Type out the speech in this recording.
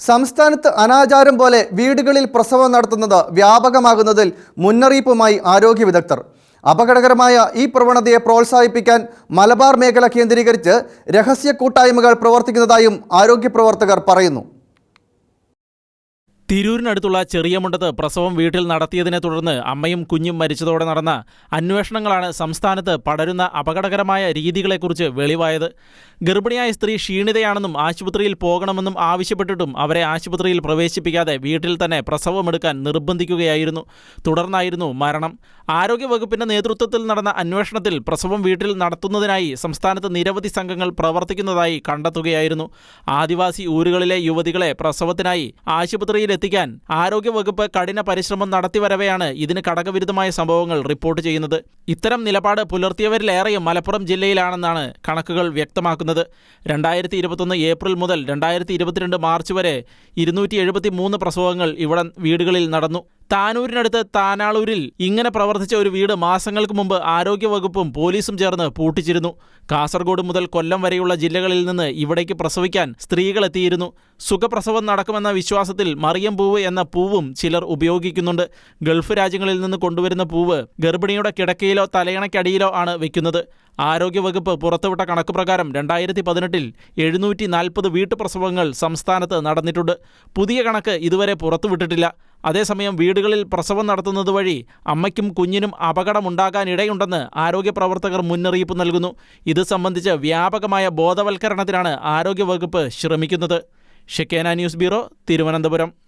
സംസ്ഥാനത്ത് അനാചാരം പോലെ വീടുകളിൽ പ്രസവം നടത്തുന്നത് വ്യാപകമാകുന്നതിൽ മുന്നറിയിപ്പുമായി ആരോഗ്യ വിദഗ്ധർ. അപകടകരമായ ഈ പ്രവണതയെ പ്രോത്സാഹിപ്പിക്കാൻ മലബാർ മേഖല കേന്ദ്രീകരിച്ച് രഹസ്യ കൂട്ടായ്മകൾ പ്രവർത്തിക്കുന്നതായും ആരോഗ്യ പ്രവർത്തകർ പറയുന്നു. തിരൂരിനടുത്തുള്ള ചെറിയമുണ്ടത്ത് പ്രസവം വീട്ടിൽ നടത്തിയതിനെ തുടർന്ന് അമ്മയും കുഞ്ഞും മരിച്ചതോടെ നടന്ന അന്വേഷണങ്ങളാണ് സംസ്ഥാനത്ത് പടരുന്ന അപകടകരമായ രീതികളെക്കുറിച്ച് വെളിവായത്. ഗർഭിണിയായ സ്ത്രീ ക്ഷീണിതയാണെന്നും ആശുപത്രിയിൽ പോകണമെന്നും ആവശ്യപ്പെട്ടിട്ടും അവരെ ആശുപത്രിയിൽ പ്രവേശിപ്പിക്കാതെ വീട്ടിൽ തന്നെ പ്രസവമെടുക്കാൻ നിർബന്ധിക്കുകയായിരുന്നു. തുടർന്നായിരുന്നു മരണം. ആരോഗ്യവകുപ്പിന്റെ നേതൃത്വത്തിൽ നടന്ന അന്വേഷണത്തിൽ പ്രസവം വീട്ടിൽ നടത്തുന്നതിനായി സംസ്ഥാനത്ത് നിരവധി സംഘങ്ങൾ പ്രവർത്തിക്കുന്നതായി കണ്ടെത്തുകയായിരുന്നു. ആദിവാസി ഊരുകളിലെ യുവതികളെ പ്രസവത്തിനായി ആശുപത്രിയിൽ എത്തിക്കാൻ ആരോഗ്യവകുപ്പ് കഠിന പരിശ്രമം നടത്തിവരവെയാണ് ഇതിന് കടകവിരുദ്ധമായ സംഭവങ്ങൾ റിപ്പോർട്ട് ചെയ്യുന്നത്. ഇത്തരം നിലപാട് പുലർത്തിയവരിലേറെയും മലപ്പുറം ജില്ലയിലാണെന്നാണ് കണക്കുകൾ വ്യക്തമാക്കുന്നത്. രണ്ടായിരത്തി ഇരുപത്തൊന്ന് ഏപ്രിൽ മുതൽ രണ്ടായിരത്തി ഇരുപത്തിരണ്ട് മാർച്ച് വരെ ഇരുന്നൂറ്റി പ്രസവങ്ങൾ ഇവിടെ വീടുകളിൽ നടന്നു. താനൂരിനടുത്ത് താനാളൂരിൽ ഇങ്ങനെ പ്രവർത്തിച്ച ഒരു വീട് മാസങ്ങൾക്ക് മുമ്പ് ആരോഗ്യവകുപ്പും പോലീസും ചേർന്ന് പൂട്ടിച്ചിരുന്നു. കാസർഗോഡ് മുതൽ കൊല്ലം വരെയുള്ള ജില്ലകളിൽ നിന്ന് ഇവിടേക്ക് പ്രസവിക്കാൻ സ്ത്രീകളെത്തിയിരുന്നു സുഖപ്രസവം നടക്കുമെന്ന വിശ്വാസത്തിൽ മറിയം പൂവ് എന്ന പൂവും ചിലർ ഉപയോഗിക്കുന്നുണ്ട്. ഗൾഫ് രാജ്യങ്ങളിൽ നിന്ന് കൊണ്ടുവരുന്ന പൂവ് ഗർഭിണിയുടെ കിടക്കയിലോ തലയണയ്ക്കടിയിലോ ആണ് വെക്കുന്നത്. ആരോഗ്യവകുപ്പ് പുറത്തുവിട്ട കണക്ക് പ്രകാരം രണ്ടായിരത്തി പതിനെട്ടിൽ എഴുന്നൂറ്റി നാൽപ്പത് വീട്ടുപ്രസവങ്ങൾ സംസ്ഥാനത്ത് നടന്നിട്ടുണ്ട്. പുതിയ കണക്ക് ഇതുവരെ പുറത്തുവിട്ടിട്ടില്ല. അതേസമയം വീടുകളിൽ പ്രസവം നടത്തുന്നത് വഴി അമ്മയ്ക്കും കുഞ്ഞിനും അപകടമുണ്ടാകാനിടയുണ്ടെന്ന് ആരോഗ്യ പ്രവർത്തകർ മുന്നറിയിപ്പ് നൽകുന്നു. ഇത് സംബന്ധിച്ച് വ്യാപകമായ ബോധവൽക്കരണത്തിനാണ് ആരോഗ്യവകുപ്പ് ശ്രമിക്കുന്നത്. ഷെക്കേന ന്യൂസ് ബ്യൂറോ തിരുവനന്തപുരം.